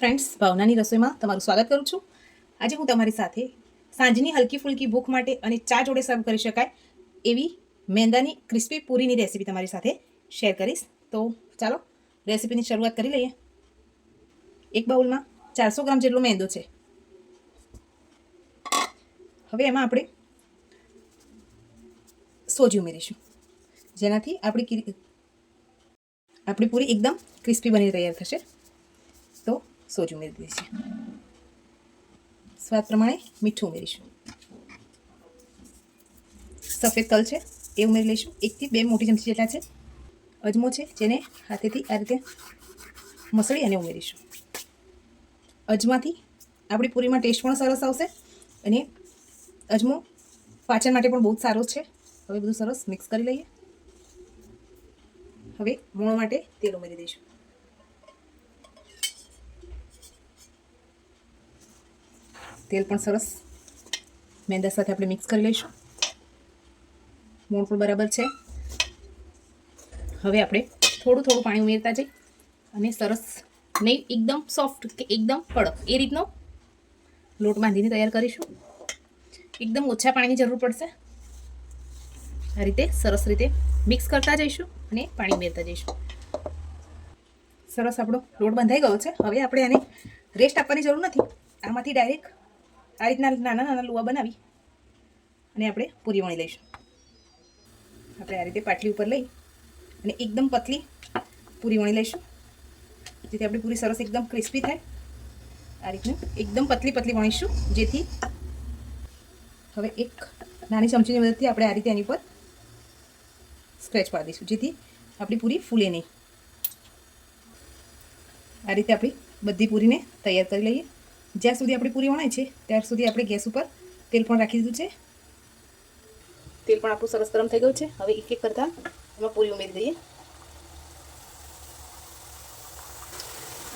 Friends ભાવનાની રસોઈમાં તમારું સ્વાગત કરું છું. આજે હું તમારી સાથે સાંજની હલકી ફુલકી ભૂખ માટે અને ચા જોડે સર્વ કરી શકાય એવી મેંદાની ક્રિસ્પી પૂરીની રેસીપી તમારી સાથે શેર કરીશ. તો ચાલો રેસીપીની શરૂઆત કરી લઈએ. એક બાઉલમાં ચારસો ગ્રામ જેટલો મેંદો છે. હવે એમાં આપણે સોજી ઉમેરીશું. જેનાથી આપણી આપણી પૂરી એકદમ ક્રિસ્પી બની તૈયાર થશે. સોજી ઉમેરી દઈશું. સ્વાદ પ્રમાણે મીઠું ઉમેરીશું. સફેદ તલ છે, એ ઉમેરી લઈશું. એકથી બે મોટી ચમચી જેટલા છે, અજમો છે, જેને હાથેથી આ રીતે મસળી અને ઉમેરીશું. અજમાથી આપણી પૂરીમાં ટેસ્ટ પણ સરસ આવશે અને અજમો પાચન માટે પણ બહુ જ સારો છે. હવે બધું સરસ મિક્સ કરી લઈએ. હવે મોણ માટે તેલ ઉમેરી દઈશું. તેલ પણ સરસ મેંદા સાથે આપણે મિક્સ કરી લઈશું. મોણ પણ બરાબર છે. હવે આપણે થોડું થોડું પાણી ઉમેરતા જઈ અને સરસ નહીં, એકદમ સોફ્ટ કે એકદમ કડક એ રીતનો લોટ બાંધીને તૈયાર કરીશું. એકદમ ઓછા પાણીની જરૂર પડશે. આ રીતે સરસ રીતે મિક્સ કરતા જઈશું અને પાણી ઉમેરતા જઈશું. સરસ આપણો લોટ બંધાઈ ગયો છે. હવે આપણે આને રેસ્ટ આપવાની જરૂર નથી. આમાંથી ડાયરેક્ટ આ રીતના નાના નાના લુવા બનાવી અને આપણે પૂરી વણી લઈશું. આપણે આ રીતે પાટલી ઉપર લઈ અને એકદમ પતલી પૂરી વણી લઈશું. જેથી આપણી પૂરી સરસ એકદમ ક્રિસ્પી થાય. આ રીતનું એકદમ પતલી પતલી વણીશું. જેથી હવે એક નાની ચમચીની મદદથી આપણે આ રીતે એની પર સ્ક્રેચ પાડી દઈશું. જેથી આપણી પૂરી ફૂલે નહીં. આ રીતે આપણી બધી પૂરીને તૈયાર કરી લઈએ. જ્યાં સુધી આપણી પૂરી વણાય છે, ત્યાર સુધી આપણે ગેસ ઉપર તેલ પણ રાખી દીધું છે. તેલ પણ આપણું સરસ ગરમ થઈ ગયું છે. હવે એક એક કરતાં એમાં પૂરી ઉમેરી દઈએ.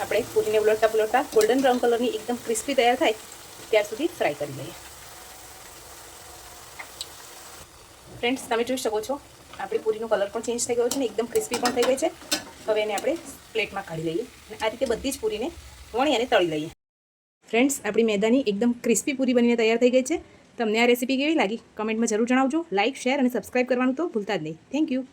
આપણે પૂરીને ઉલટતા પુલટતા ગોલ્ડન બ્રાઉન કલરની એકદમ ક્રિસ્પી તૈયાર થાય, ત્યાર સુધી ફ્રાય કરી લઈએ. ફ્રેન્ડ્સ તમે જોઈ શકો છો, આપણી પૂરીનો કલર પણ ચેન્જ થઈ ગયો છે ને, એકદમ ક્રિસ્પી પણ થઈ ગઈ છે. હવે એને આપણે પ્લેટમાં કાઢી લઈએ અને આ રીતે બધી જ પૂરીને વણી અને તળી લઈએ. ફ્રેન્ડ્સ, આપણી મેદાની એકદમ ક્રિસ્પી પૂરી બનીને તૈયાર થઈ ગઈ છે. તમને આ રેસીપી કેવી લાગી? કમેન્ટમાં જરૂર જણાવજો. લાઇક શેર અને સબસ્ક્રાઇબ કરવાનું તો ભૂલતા જ નહીં. Thank you